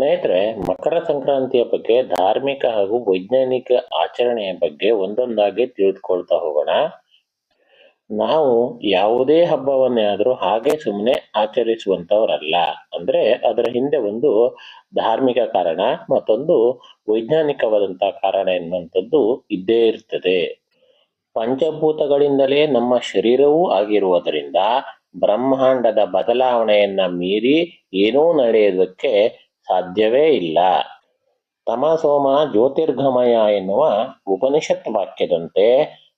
ಸ್ನೇಹಿತರೆ, ಮಕರ ಸಂಕ್ರಾಂತಿಯ ಬಗ್ಗೆ ಧಾರ್ಮಿಕ ಹಾಗೂ ವೈಜ್ಞಾನಿಕ ಆಚರಣೆಯ ಬಗ್ಗೆ ಒಂದೊಂದಾಗಿ ತಿಳಿದುಕೊಳ್ತಾ ಹೋಗೋಣ. ನಾವು ಯಾವುದೇ ಹಬ್ಬವನ್ನೇ ಆದರೂ ಹಾಗೆ ಸುಮ್ಮನೆ ಆಚರಿಸುವಂತವರಲ್ಲ ಅಂದ್ರೆ ಅದರ ಹಿಂದೆ ಒಂದು ಧಾರ್ಮಿಕ ಕಾರಣ, ಮತ್ತೊಂದು ವೈಜ್ಞಾನಿಕವಾದಂತಹ ಕಾರಣ ಎನ್ನುವಂಥದ್ದು ಇದ್ದೇ ಇರ್ತದೆ. ಪಂಚಭೂತಗಳಿಂದಲೇ ನಮ್ಮ ಶರೀರವೂ ಆಗಿರುವುದರಿಂದ ಬ್ರಹ್ಮಾಂಡದ ಬದಲಾವಣೆಯನ್ನ ಮೀರಿ ಏನೂ ನಡೆಯೋದಕ್ಕೆ ಸಾಧ್ಯವೇ ಇಲ್ಲ. ತಮಸೋಮ ಜ್ಯೋತಿರ್ಗಮಯ ಎನ್ನುವ ಉಪನಿಷತ್ ವಾಕ್ಯದಂತೆ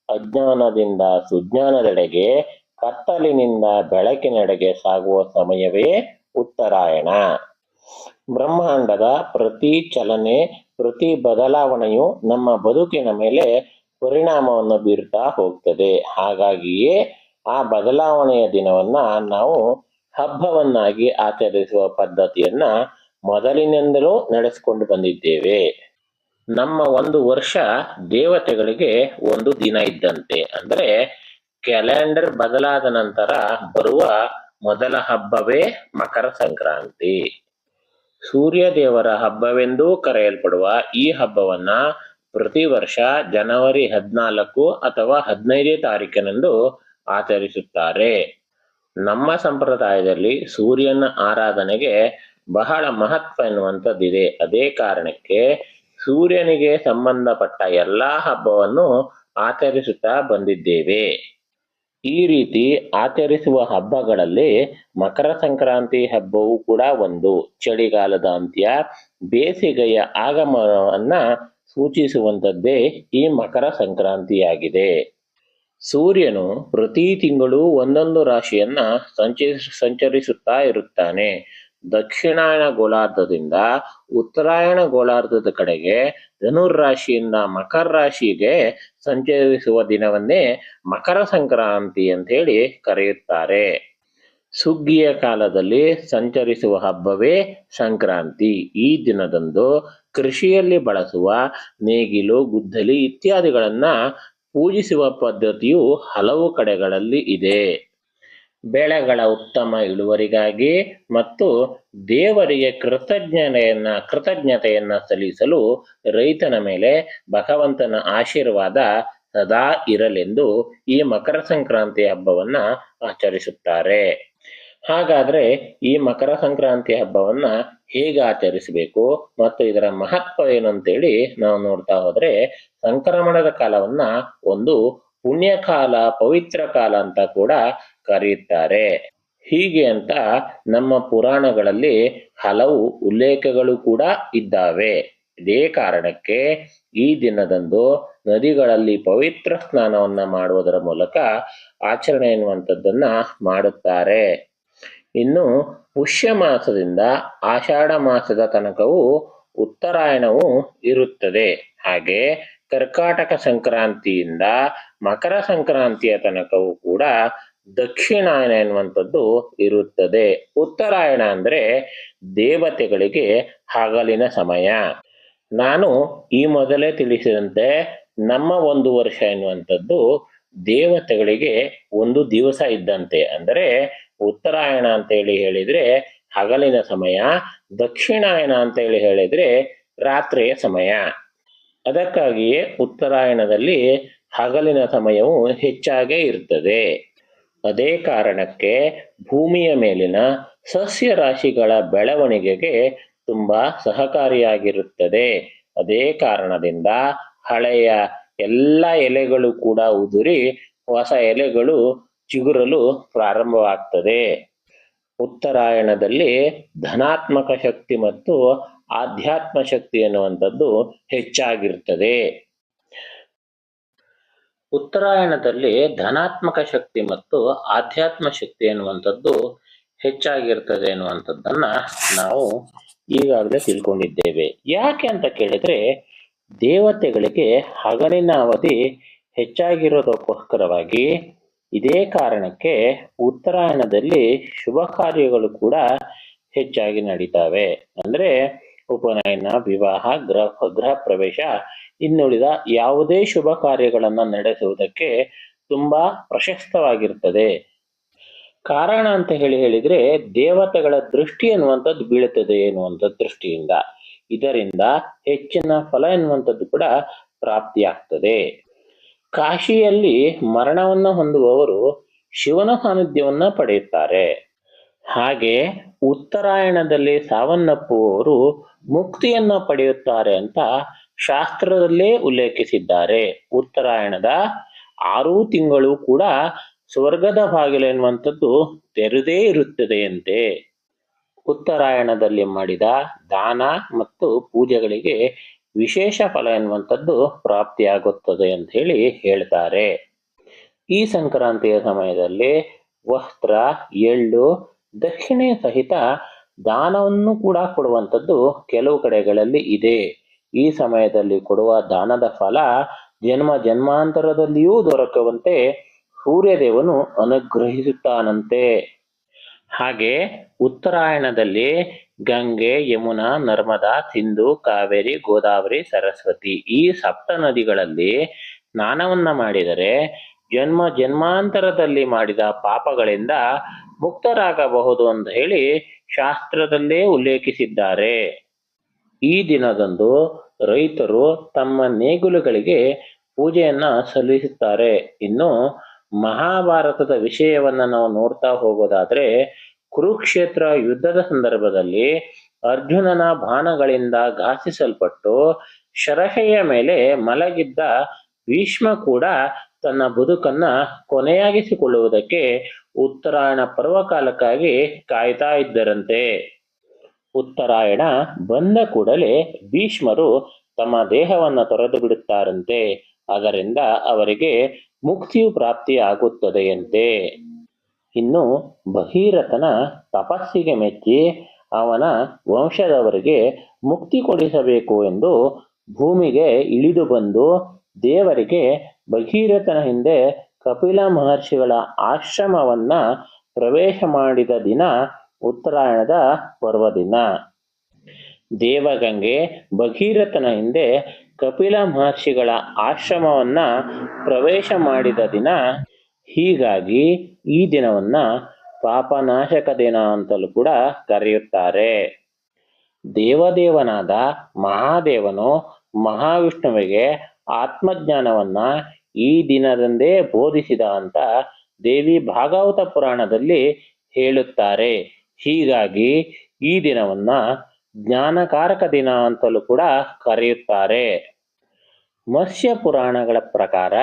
ಅಜ್ಞಾನದಿಂದ ಸುಜ್ಞಾನದೆಡೆಗೆ, ಕತ್ತಲಿನಿಂದ ಬೆಳಕಿನೆಡೆಗೆ ಸಾಗುವ ಸಮಯವೇ ಉತ್ತರಾಯಣ. ಬ್ರಹ್ಮಾಂಡದ ಪ್ರತಿ ಚಲನೆ, ಪ್ರತಿ ಬದಲಾವಣೆಯು ನಮ್ಮ ಬದುಕಿನ ಮೇಲೆ ಪರಿಣಾಮವನ್ನು ಬೀರ್ತಾ ಹೋಗ್ತದೆ. ಹಾಗಾಗಿಯೇ ಆ ಬದಲಾವಣೆಯ ದಿನವನ್ನ ನಾವು ಹಬ್ಬವನ್ನಾಗಿ ಆಚರಿಸುವ ಪದ್ಧತಿಯನ್ನ ಮೊದಲಿನಿಂದಲೂ ನಡೆಸಿಕೊಂಡು ಬಂದಿದ್ದೇವೆ. ನಮ್ಮ ಒಂದು ವರ್ಷ ದೇವತೆಗಳಿಗೆ ಒಂದು ದಿನ ಇದ್ದಂತೆ. ಅಂದ್ರೆ ಕ್ಯಾಲೆಂಡರ್ ಬದಲಾದ ನಂತರ ಬರುವ ಮೊದಲ ಹಬ್ಬವೇ ಮಕರ ಸಂಕ್ರಾಂತಿ. ಸೂರ್ಯ ದೇವರ ಹಬ್ಬವೆಂದೂ ಕರೆಯಲ್ಪಡುವ ಈ ಹಬ್ಬವನ್ನ ಪ್ರತಿ ವರ್ಷ ಜನವರಿ ಹದಿನಾಲ್ಕು ಅಥವಾ ಹದಿನೈದನೇ ತಾರೀಕಿನಂದು ಆಚರಿಸುತ್ತಾರೆ. ನಮ್ಮ ಸಂಪ್ರದಾಯದಲ್ಲಿ ಸೂರ್ಯನ ಆರಾಧನೆಗೆ ಬಹಳ ಮಹತ್ವ ಎನ್ನುವಂಥದ್ದಿದೆ. ಅದೇ ಕಾರಣಕ್ಕೆ ಸೂರ್ಯನಿಗೆ ಸಂಬಂಧಪಟ್ಟ ಎಲ್ಲಾ ಹಬ್ಬವನ್ನು ಆಚರಿಸುತ್ತಾ ಬಂದಿದ್ದೇವೆ. ಈ ರೀತಿ ಆಚರಿಸುವ ಹಬ್ಬಗಳಲ್ಲಿ ಮಕರ ಸಂಕ್ರಾಂತಿ ಹಬ್ಬವೂ ಕೂಡ ಒಂದು. ಚಳಿಗಾಲದ ಅಂತ್ಯ, ಬೇಸಿಗೆಯ ಆಗಮನವನ್ನ ಸೂಚಿಸುವಂಥದ್ದೇ ಈ ಮಕರ ಸಂಕ್ರಾಂತಿಯಾಗಿದೆ. ಸೂರ್ಯನು ಪ್ರತಿ ತಿಂಗಳು ಒಂದೊಂದು ರಾಶಿಯನ್ನ ಸಂಚರಿಸ ಸಂಚರಿಸುತ್ತಾ ಇರುತ್ತಾನೆ. ದಕ್ಷಿಣಾಯಣ ಗೋಳಾರ್ಧದಿಂದ ಉತ್ತರಾಯಣ ಗೋಳಾರ್ಧದ ಕಡೆಗೆ ಧನುರ್ ರಾಶಿಯಿಂದ ಮಕರ ರಾಶಿಗೆ ಸಂಚರಿಸುವ ದಿನವನ್ನೇ ಮಕರ ಸಂಕ್ರಾಂತಿ ಅಂತ ಹೇಳಿ ಕರೆಯುತ್ತಾರೆ. ಸುಗ್ಗಿಯ ಕಾಲದಲ್ಲಿ ಸಂಚರಿಸುವ ಹಬ್ಬವೇ ಸಂಕ್ರಾಂತಿ. ಈ ದಿನದಂದು ಕೃಷಿಯಲ್ಲಿ ಬಳಸುವ ನೇಗಿಲು, ಗುದ್ದಲಿ ಇತ್ಯಾದಿಗಳನ್ನ ಪೂಜಿಸುವ ಪದ್ಧತಿಯು ಹಲವು ಕಡೆಗಳಲ್ಲಿ ಇದೆ. ಬೆಳೆಗಳ ಉತ್ತಮ ಇಳುವರಿಗಾಗಿ ಮತ್ತು ದೇವರಿಗೆ ಕೃತಜ್ಞತೆಯನ್ನ ಕೃತಜ್ಞತೆಯನ್ನ ಸಲ್ಲಿಸಲು ರೈತನ ಮೇಲೆ ಭಗವಂತನ ಆಶೀರ್ವಾದ ಸದಾ ಇರಲೆಂದು ಈ ಮಕರ ಸಂಕ್ರಾಂತಿ ಹಬ್ಬವನ್ನ ಆಚರಿಸುತ್ತಾರೆ. ಹಾಗಾದ್ರೆ ಈ ಮಕರ ಸಂಕ್ರಾಂತಿ ಹಬ್ಬವನ್ನ ಹೇಗೆ ಆಚರಿಸಬೇಕು ಮತ್ತು ಇದರ ಮಹತ್ವ ಏನು ಅಂತೇಳಿ ನಾವು ನೋಡ್ತಾ ಹೋದ್ರೆ ಸಂಕ್ರಮಣದ ಕಾಲವನ್ನ ಒಂದು ಪುಣ್ಯಕಾಲ, ಪವಿತ್ರ ಕಾಲ ಅಂತ ಕೂಡ ಕರೆಯುತ್ತಾರೆ. ಹೀಗೆ ಅಂತ ನಮ್ಮ ಪುರಾಣಗಳಲ್ಲಿ ಹಲವು ಉಲ್ಲೇಖಗಳು ಕೂಡ ಇದ್ದಾವೆ. ಇದೇ ಕಾರಣಕ್ಕೆ ಈ ದಿನದಂದು ನದಿಗಳಲ್ಲಿ ಪವಿತ್ರ ಸ್ನಾನವನ್ನ ಮಾಡುವುದರ ಮೂಲಕ ಆಚರಣೆ ಎನ್ನುವಂಥದ್ದನ್ನ ಮಾಡುತ್ತಾರೆ. ಇನ್ನು ಪುಷ್ಯ ಮಾಸದಿಂದ ಆಷಾಢ ಮಾಸದ ತನಕವೂ ಉತ್ತರಾಯಣವು ಇರುತ್ತದೆ. ಹಾಗೆ ಕರ್ಕಾಟಕ ಸಂಕ್ರಾಂತಿಯಿಂದ ಮಕರ ಸಂಕ್ರಾಂತಿಯ ತನಕವೂ ಕೂಡ ದಕ್ಷಿಣಾಯನ ಎನ್ನುವಂಥದ್ದು ಇರುತ್ತದೆ. ಉತ್ತರಾಯಣ ಅಂದ್ರೆ ದೇವತೆಗಳಿಗೆ ಹಗಲಿನ ಸಮಯ. ನಾನು ಈ ಮೊದಲೇ ತಿಳಿಸಿದಂತೆ ನಮ್ಮ ಒಂದು ವರ್ಷ ಎನ್ನುವಂಥದ್ದು ದೇವತೆಗಳಿಗೆ ಒಂದು ದಿವಸ ಇದ್ದಂತೆ. ಅಂದರೆ ಉತ್ತರಾಯಣ ಅಂತ ಹೇಳಿ ಹೇಳಿದ್ರೆ ಹಗಲಿನ ಸಮಯ, ದಕ್ಷಿಣಾಯನ ಅಂತ ಹೇಳಿ ಹೇಳಿದ್ರೆ ರಾತ್ರಿಯ ಸಮಯ. ಅದಕ್ಕಾಗಿಯೇ ಉತ್ತರಾಯಣದಲ್ಲಿ ಹಗಲಿನ ಸಮಯವು ಹೆಚ್ಚಾಗೇ ಇರ್ತದೆ. ಅದೇ ಕಾರಣಕ್ಕೆ ಭೂಮಿಯ ಮೇಲಿನ ಸಸ್ಯ ರಾಶಿಗಳ ಬೆಳವಣಿಗೆಗೆ ತುಂಬಾ ಸಹಕಾರಿಯಾಗಿರುತ್ತದೆ. ಅದೇ ಕಾರಣದಿಂದ ಹಳೆಯ ಎಲ್ಲ ಎಲೆಗಳು ಕೂಡ ಉದುರಿ ಹೊಸ ಎಲೆಗಳು ಚಿಗುರಲು ಪ್ರಾರಂಭವಾಗ್ತದೆ. ಉತ್ತರಾಯಣದಲ್ಲಿ ಧನಾತ್ಮಕ ಶಕ್ತಿ ಮತ್ತು ಆಧ್ಯಾತ್ಮ ಶಕ್ತಿ ಎನ್ನುವಂಥದ್ದು ಹೆಚ್ಚಾಗಿರ್ತದೆ. ಉತ್ತರಾಯಣದಲ್ಲಿ ಧನಾತ್ಮಕ ಶಕ್ತಿ ಮತ್ತು ಆಧ್ಯಾತ್ಮ ಶಕ್ತಿ ಎನ್ನುವಂಥದ್ದು ಹೆಚ್ಚಾಗಿರ್ತದೆ ಎನ್ನುವಂಥದ್ದನ್ನ ನಾವು ಈಗಾಗಲೇ ತಿಳ್ಕೊಂಡಿದ್ದೇವೆ. ಯಾಕೆ ಅಂತ ಕೇಳಿದ್ರೆ, ದೇವತೆಗಳಿಗೆ ಹಗಲಿನ ಅವಧಿ ಹೆಚ್ಚಾಗಿರೋದಕ್ಕೋಸ್ಕರವಾಗಿ ಇದೇ ಕಾರಣಕ್ಕೆ ಉತ್ತರಾಯಣದಲ್ಲಿ ಶುಭ ಕಾರ್ಯಗಳು ಕೂಡ ಹೆಚ್ಚಾಗಿ ನಡೀತಾವೆ. ಅಂದ್ರೆ ಉಪನಯನ, ವಿವಾಹ, ಗೃಹ ಗೃಹ ಪ್ರವೇಶ ಇನ್ನುಳಿದ ಯಾವುದೇ ಶುಭ ಕಾರ್ಯಗಳನ್ನು ನಡೆಸುವುದಕ್ಕೆ ತುಂಬಾ ಪ್ರಶಸ್ತವಾಗಿರ್ತದೆ. ಕಾರಣ ಅಂತ ಹೇಳಿ ಹೇಳಿದ್ರೆ ದೇವತೆಗಳ ದೃಷ್ಟಿ ಎನ್ನುವಂಥದ್ದು ಬೀಳುತ್ತದೆ ಎನ್ನುವಂಥ ದೃಷ್ಟಿಯಿಂದ. ಇದರಿಂದ ಹೆಚ್ಚಿನ ಫಲ ಎನ್ನುವಂಥದ್ದು ಕೂಡ ಪ್ರಾಪ್ತಿಯಾಗ್ತದೆ. ಕಾಶಿಯಲ್ಲಿ ಮರಣವನ್ನ ಹೊಂದುವವರು ಶಿವನ ಸಾನ್ನಿಧ್ಯವನ್ನು ಪಡೆಯುತ್ತಾರೆ. ಹಾಗೆ ಉತ್ತರಾಯಣದಲ್ಲಿ ಸಾವನ್ನಪ್ಪುವವರು ಮುಕ್ತಿಯನ್ನ ಪಡೆಯುತ್ತಾರೆ ಅಂತ ಶಾಸ್ತ್ರದಲ್ಲೇ ಉಲ್ಲೇಖಿಸಿದ್ದಾರೆ. ಉತ್ತರಾಯಣದ ಆರೂ ತಿಂಗಳು ಕೂಡ ಸ್ವರ್ಗದ ಬಾಗಿಲು ಎನ್ನುವಂಥದ್ದು ತೆರೆದೇ ಇರುತ್ತದೆಯಂತೆ. ಉತ್ತರಾಯಣದಲ್ಲಿ ಮಾಡಿದ ದಾನ ಮತ್ತು ಪೂಜೆಗಳಿಗೆ ವಿಶೇಷ ಫಲ ಎನ್ನುವಂಥದ್ದು ಪ್ರಾಪ್ತಿಯಾಗುತ್ತದೆ ಅಂತ ಹೇಳಿ ಹೇಳ್ತಾರೆ. ಈ ಸಂಕ್ರಾಂತಿಯ ಸಮಯದಲ್ಲಿ ವಸ್ತ್ರ, ಎಳ್ಳು, ದಕ್ಷಿಣೆ ಸಹಿತ ದಾನವನ್ನು ಕೂಡ ಕೊಡುವಂಥದ್ದು ಕೆಲವು ಕಡೆಗಳಲ್ಲಿ ಇದೆ. ಈ ಸಮಯದಲ್ಲಿ ಕೊಡುವ ದಾನದ ಫಲ ಜನ್ಮ ಜನ್ಮಾಂತರದಲ್ಲಿಯೂ ದೊರಕುವಂತೆ ಸೂರ್ಯದೇವನು ಅನುಗ್ರಹಿಸುತ್ತಾನಂತೆ. ಹಾಗೆ ಉತ್ತರಾಯಣದಲ್ಲಿ ಗಂಗೆ, ಯಮುನಾ, ನರ್ಮದಾ, ಸಿಂಧು, ಕಾವೇರಿ, ಗೋದಾವರಿ, ಸರಸ್ವತಿ ಈ ಸಪ್ತ ನದಿಗಳಲ್ಲಿ ಸ್ನಾನವನ್ನ ಮಾಡಿದರೆ ಜನ್ಮ ಜನ್ಮಾಂತರದಲ್ಲಿ ಮಾಡಿದ ಪಾಪಗಳಿಂದ ಮುಕ್ತರಾಗಬಹುದು ಅಂತ ಹೇಳಿ ಶಾಸ್ತ್ರದಲ್ಲೇ ಉಲ್ಲೇಖಿಸಿದ್ದಾರೆ. ಈ ದಿನದಂದು ರೈತರು ತಮ್ಮ ನೇಗುಲುಗಳಿಗೆ ಪೂಜೆಯನ್ನ ಸಲ್ಲಿಸುತ್ತಾರೆ. ಇನ್ನು ಮಹಾಭಾರತದ ವಿಷಯವನ್ನ ನಾವು ನೋಡ್ತಾ ಹೋಗೋದಾದ್ರೆ, ಕುರುಕ್ಷೇತ್ರ ಯುದ್ಧದ ಸಂದರ್ಭದಲ್ಲಿ ಅರ್ಜುನನ ಬಾಣಗಳಿಂದ ಘಾಸಿಸಲ್ಪಟ್ಟು ಶರಹೆಯ ಮೇಲೆ ಮಲಗಿದ್ದ ಭೀಷ್ಮ ಕೂಡ ತನ್ನ ಬದುಕನ್ನ ಕೊನೆಯಾಗಿಸಿಕೊಳ್ಳುವುದಕ್ಕೆ ಉತ್ತರಾಯಣ ಪರ್ವಕಾಲಕ್ಕಾಗಿ ಕಾಯ್ತಾ ಇದ್ದರಂತೆ. ಉತ್ತರಾಯಣ ಬಂದ ಕೂಡಲೇ ಭೀಷ್ಮರು ತಮ್ಮ ದೇಹವನ್ನು ತೊರೆದು ಬಿಡುತ್ತಾರಂತೆ. ಅದರಿಂದ ಅವರಿಗೆ ಮುಕ್ತಿಯು ಪ್ರಾಪ್ತಿಯಾಗುತ್ತದೆಯಂತೆ. ಇನ್ನು ಭಗೀರಥನ ತಪಸ್ಸಿಗೆ ಮೆಚ್ಚಿ ಅವನ ವಂಶದವರಿಗೆ ಮುಕ್ತಿ ಕೊಡಿಸಬೇಕು ಎಂದು ಭೂಮಿಗೆ ಇಳಿದು ಬಂದು ದೇವರಿಗೆ ಭಗೀರಥನ ಹಿಂದೆ ಕಪಿಲ ಮಹರ್ಷಿಗಳ ಆಶ್ರಮವನ್ನ ಪ್ರವೇಶ ಮಾಡಿದ ದಿನ ಉತ್ತರಾಯಣದ ಪರ್ವದಿನ. ದೇವಗಂಗೆ ಭಗೀರಥನ ಹಿಂದೆ ಕಪಿಲ ಮಹರ್ಷಿಗಳ ಆಶ್ರಮವನ್ನ ಪ್ರವೇಶ ಮಾಡಿದ ದಿನ. ಹೀಗಾಗಿ ಈ ದಿನವನ್ನ ಪಾಪನಾಶಕ ದಿನ ಅಂತಲೂ ಕೂಡ ಕರೆಯುತ್ತಾರೆ. ದೇವದೇವನಾದ ಮಹಾದೇವನು ಮಹಾವಿಷ್ಣುವಿಗೆ ಆತ್ಮಜ್ಞಾನವನ್ನ ಈ ದಿನದಂದೇ ಬೋಧಿಸಿದ ಅಂತ ದೇವಿ ಭಾಗವತ ಪುರಾಣದಲ್ಲಿ ಹೇಳುತ್ತಾರೆ. ಹೀಗಾಗಿ ಈ ದಿನವನ್ನ ಜ್ಞಾನಕಾರಕ ದಿನ ಅಂತಲೂ ಕೂಡ ಕರೆಯುತ್ತಾರೆ. ಮತ್ಸ್ಯ ಪುರಾಣಗಳ ಪ್ರಕಾರ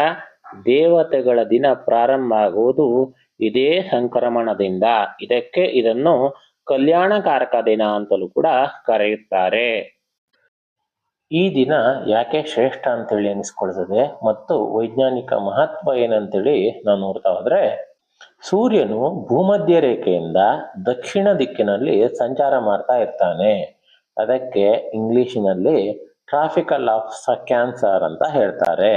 ದೇವತೆಗಳ ದಿನ ಪ್ರಾರಂಭ ಆಗುವುದು ಇದೇ ಸಂಕ್ರಮಣದಿಂದ. ಇದಕ್ಕೆ ಇದನ್ನು ಕಲ್ಯಾಣಕಾರಕ ದಿನ ಅಂತಲೂ ಕೂಡ ಕರೆಯುತ್ತಾರೆ. ಈ ದಿನ ಯಾಕೆ ಶ್ರೇಷ್ಠ ಅಂತೇಳಿ ಅನಿಸ್ಕೊಳ್ತದೆ ಮತ್ತು ವೈಜ್ಞಾನಿಕ ಮಹತ್ವ ಏನಂತೇಳಿ ನಾವು ನೋಡ್ತಾ ಹೋದ್ರೆ ಸೂರ್ಯನು ಭೂಮಧ್ಯ ರೇಖೆಯಿಂದ ದಕ್ಷಿಣ ದಿಕ್ಕಿನಲ್ಲಿ ಸಂಚಾರ ಮಾಡ್ತಾ ಇರ್ತಾನೆ. ಅದಕ್ಕೆ ಇಂಗ್ಲಿಷಿನಲ್ಲಿ ಟ್ರಾಫಿಕಲ್ ಆಫ್ ಕ್ಯಾನ್ಸರ್ ಅಂತ ಹೇಳ್ತಾರೆ.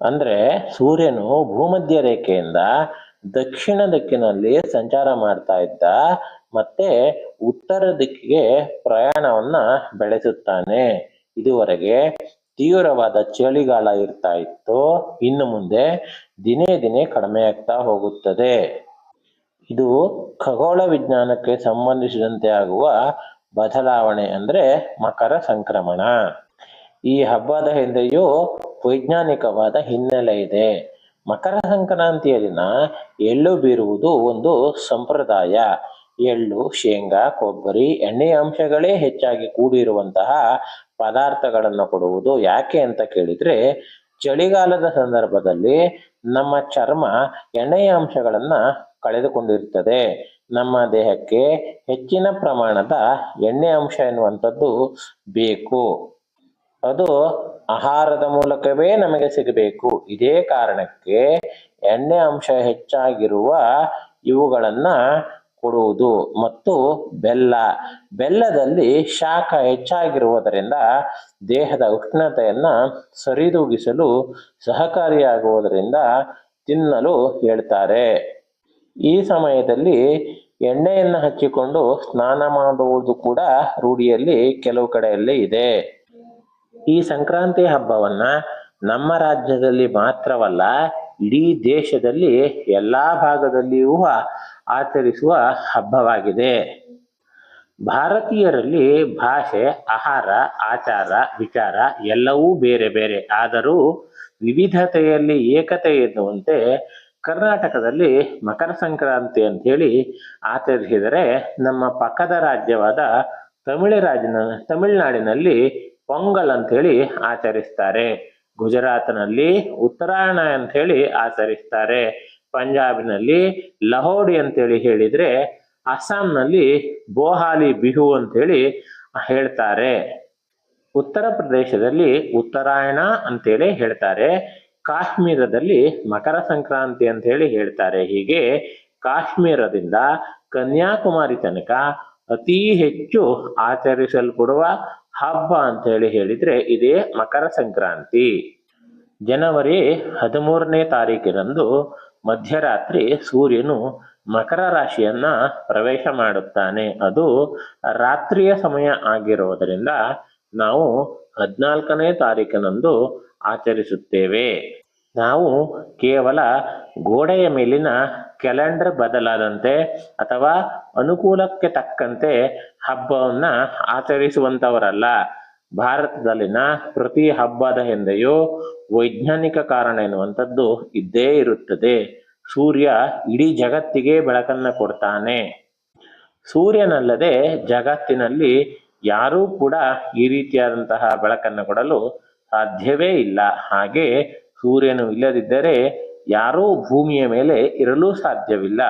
ಅಂದ್ರೆ ಸೂರ್ಯನು ಭೂಮಧ್ಯ ರೇಖೆಯಿಂದ ದಕ್ಷಿಣ ದಿಕ್ಕಿನಲ್ಲಿ ಸಂಚಾರ ಮಾಡ್ತಾ ಇದ್ದ ಮತ್ತೆ ಉತ್ತರ ದಿಕ್ಕಿಗೆ ಪ್ರಯಾಣವನ್ನ ಬೆಳೆಸುತ್ತಾನೆ. ಇದುವರೆಗೆ ತೀವ್ರವಾದ ಚಳಿಗಾಲ ಇರ್ತಾ ಇತ್ತು ಇನ್ನು ಮುಂದೆ ದಿನೇ ದಿನೇ ಕಡಿಮೆ ಆಗ್ತಾ ಹೋಗುತ್ತದೆ. ಇದು ಖಗೋಳ ವಿಜ್ಞಾನಕ್ಕೆ ಸಂಬಂಧಿಸಿದಂತೆ ಆಗುವ ಬದಲಾವಣೆ ಅಂದ್ರೆ ಮಕರ ಸಂಕ್ರಮಣ. ಈ ಹಬ್ಬದ ಹಿಂದೆಯೂ ವೈಜ್ಞಾನಿಕವಾದ ಹಿನ್ನೆಲೆ ಇದೆ. ಮಕರ ಸಂಕ್ರಾಂತಿಯ ದಿನ ಎಳ್ಳು ಬೀರುವುದು ಒಂದು ಸಂಪ್ರದಾಯ. ಎಳ್ಳು, ಶೇಂಗಾ, ಕೊಬ್ಬರಿ, ಎಣ್ಣೆಯ ಅಂಶಗಳೇ ಹೆಚ್ಚಾಗಿ ಕೂಡಿರುವಂತಹ ಪದಾರ್ಥಗಳನ್ನು ಕೊಡುವುದು ಯಾಕೆ ಅಂತ ಕೇಳಿದ್ರೆ, ಚಳಿಗಾಲದ ಸಂದರ್ಭದಲ್ಲಿ ನಮ್ಮ ಚರ್ಮ ಎಣ್ಣೆಯ ಅಂಶಗಳನ್ನ ಕಳೆದುಕೊಂಡಿರುತ್ತದೆ ನಮ್ಮ ದೇಹಕ್ಕೆ ಹೆಚ್ಚಿನ ಪ್ರಮಾಣದ ಎಣ್ಣೆ ಅಂಶ ಎನ್ನುವಂಥದ್ದು ಬೇಕು. ಅದು ಆಹಾರದ ಮೂಲಕವೇ ನಮಗೆ ಸಿಗಬೇಕು. ಇದೇ ಕಾರಣಕ್ಕೆ ಎಣ್ಣೆ ಅಂಶ ಹೆಚ್ಚಾಗಿರುವ ಇವುಗಳನ್ನ ಕೊಡುವುದು ಮತ್ತು ಬೆಲ್ಲ. ಬೆಲ್ಲದಲ್ಲಿ ಶಾಖ ಹೆಚ್ಚಾಗಿರುವುದರಿಂದ ದೇಹದ ಉಷ್ಣತೆಯನ್ನ ಸರಿದೂಗಿಸಲು ಸಹಕಾರಿಯಾಗುವುದರಿಂದ ತಿನ್ನಲು ಹೇಳ್ತಾರೆ. ಈ ಸಮಯದಲ್ಲಿ ಎಣ್ಣೆಯನ್ನು ಹಚ್ಚಿಕೊಂಡು ಸ್ನಾನ ಮಾಡುವುದು ಕೂಡ ರೂಢಿಯಲ್ಲಿ ಕೆಲವು ಕಡೆಯಲ್ಲಿ ಇದೆ. ಈ ಸಂಕ್ರಾಂತಿ ಹಬ್ಬವನ್ನ ನಮ್ಮ ರಾಜ್ಯದಲ್ಲಿ ಮಾತ್ರವಲ್ಲ, ಇಡೀ ದೇಶದಲ್ಲಿ ಎಲ್ಲಾ ಭಾಗದಲ್ಲಿಯೂ ಆಚರಿಸುವ ಹಬ್ಬವಾಗಿದೆ. ಭಾರತೀಯರಲ್ಲಿ ಭಾಷೆ, ಆಹಾರ, ಆಚಾರ, ವಿಚಾರ ಎಲ್ಲವೂ ಬೇರೆ ಬೇರೆ. ಆದರೂ ವಿವಿಧತೆಯಲ್ಲಿ ಏಕತೆ ಎನ್ನುವಂತೆ ಕರ್ನಾಟಕದಲ್ಲಿ ಮಕರ ಸಂಕ್ರಾಂತಿ ಅಂತ ಹೇಳಿ ಆಚರಿಸಿದರೆ ನಮ್ಮ ಪಕ್ಕದ ರಾಜ್ಯವಾದ ತಮಿಳುರಾಜಿನ, ತಮಿಳುನಾಡಿನಲ್ಲಿ ಪೊಂಗಲ್ ಅಂತ ಹೇಳಿ ಆಚರಿಸ್ತಾರೆ. ಗುಜರಾತ್ನಲ್ಲಿ ಉತ್ತರಾಯಣ ಅಂತ ಹೇಳಿ ಆಚರಿಸ್ತಾರೆ. ಪಂಜಾಬಿನಲ್ಲಿ ಲಹೋಡಿ ಅಂತೇಳಿ ಹೇಳಿದ್ರೆ ಅಸ್ಸಾಂನಲ್ಲಿ ಬೋಹಾಲಿ ಬಿಹು ಅಂತೇಳಿ ಹೇಳ್ತಾರೆ. ಉತ್ತರ ಪ್ರದೇಶದಲ್ಲಿ ಉತ್ತರಾಯಣ ಅಂತೇಳಿ ಹೇಳ್ತಾರೆ. ಕಾಶ್ಮೀರದಲ್ಲಿ ಮಕರ ಸಂಕ್ರಾಂತಿ ಅಂತ ಹೇಳಿ ಹೇಳ್ತಾರೆ. ಹೀಗೆ ಕಾಶ್ಮೀರದಿಂದ ಕನ್ಯಾಕುಮಾರಿ ತನಕ ಅತಿ ಹೆಚ್ಚು ಆಚರಿಸಲ್ಪಡುವ ಹಬ್ಬ ಅಂತ ಹೇಳಿ ಹೇಳಿದ್ರೆ ಇದೇ ಮಕರ ಸಂಕ್ರಾಂತಿ. ಜನವರಿ ಹದಿಮೂರನೇ ತಾರೀಕಿನಂದು ಮಧ್ಯರಾತ್ರಿ ಸೂರ್ಯನು ಮಕರ ರಾಶಿಯನ್ನ ಪ್ರವೇಶ ಮಾಡುತ್ತಾನೆ. ಅದು ರಾತ್ರಿಯ ಸಮಯ ಆಗಿರುವುದರಿಂದ ನಾವು ಹದಿನಾಲ್ಕನೇ ತಾರೀಕಿನಂದು ಆಚರಿಸುತ್ತೇವೆ. ನಾವು ಕೇವಲ ಗೋಡೆಯ ಮೇಲಿನ ಕ್ಯಾಲೆಂಡರ್ ಬದಲಾದಂತೆ ಅಥವಾ ಅನುಕೂಲಕ್ಕೆ ತಕ್ಕಂತೆ ಹಬ್ಬವನ್ನ ಆಚರಿಸುವಂತವರಲ್ಲ. ಭಾರತದಲ್ಲಿನ ಪ್ರತಿ ಹಬ್ಬದ ಹಿಂದೆಯೂ ವೈಜ್ಞಾನಿಕ ಕಾರಣ ಎನ್ನುವಂಥದ್ದು ಇದ್ದೇ ಇರುತ್ತದೆ. ಸೂರ್ಯ ಇಡೀ ಜಗತ್ತಿಗೆ ಬೆಳಕನ್ನ ಕೊಡ್ತಾನೆ. ಸೂರ್ಯನಲ್ಲದೆ ಜಗತ್ತಿನಲ್ಲಿ ಯಾರೂ ಕೂಡ ಈ ರೀತಿಯಾದಂತಹ ಬೆಳಕನ್ನು ಕೊಡಲು ಸಾಧ್ಯವೇ ಇಲ್ಲ. ಹಾಗೆ ಸೂರ್ಯನು ಇಲ್ಲದಿದ್ದರೆ ಯಾರೂ ಭೂಮಿಯ ಮೇಲೆ ಇರಲು ಸಾಧ್ಯವಿಲ್ಲ.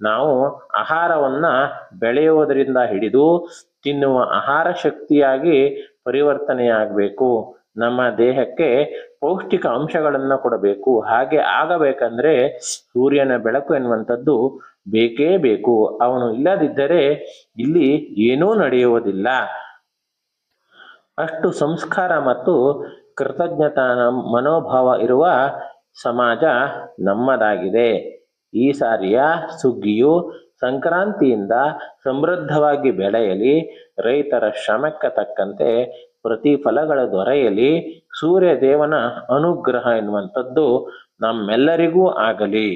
ನಾವು ಆಹಾರವನ್ನ ಬೆಳೆಯುವುದರಿಂದ ಹಿಡಿದು ತಿನ್ನುವ ಆಹಾರ ಶಕ್ತಿಯಾಗಿ ಪರಿವರ್ತನೆಯಾಗಬೇಕು. ನಮ್ಮ ದೇಹಕ್ಕೆ ಪೌಷ್ಟಿಕ ಅಂಶಗಳನ್ನು ಕೊಡಬೇಕು. ಹಾಗೆ ಆಗಬೇಕಂದ್ರೆ ಸೂರ್ಯನ ಬೆಳಕು ಎನ್ನುವಂಥದ್ದು ಬೇಕೇ ಬೇಕು. ಅವನು ಇಲ್ಲದಿದ್ದರೆ ಇಲ್ಲಿ ಏನೂ ನಡೆಯುವುದಿಲ್ಲ. ಅಷ್ಟು ಸಂಸ್ಕಾರ ಮತ್ತು ಕೃತಜ್ಞತಾ ಮನೋಭಾವ ಇರುವ ಸಮಾಜ ನಮ್ಮದಾಗಿದೆ. ಈ ಸಾರಿಯ ಸುಗ್ಗಿಯು ಸಂಕ್ರಾಂತಿಯಿಂದ ಸಮೃದ್ಧವಾಗಿ ಬೆಳೆಯಲಿ ರೈತರ ಶ್ರಮಕ್ಕೆ ತಕ್ಕಂತೆ ಪ್ರತಿಫಲಗಳು ದೊರೆಯಲಿ ಸೂರ್ಯ ದೇವನ ಅನುಗ್ರಹ ಎನ್ನುವಂಥದ್ದು ನಮ್ಮೆಲ್ಲರಿಗೂ ಆಗಲಿ.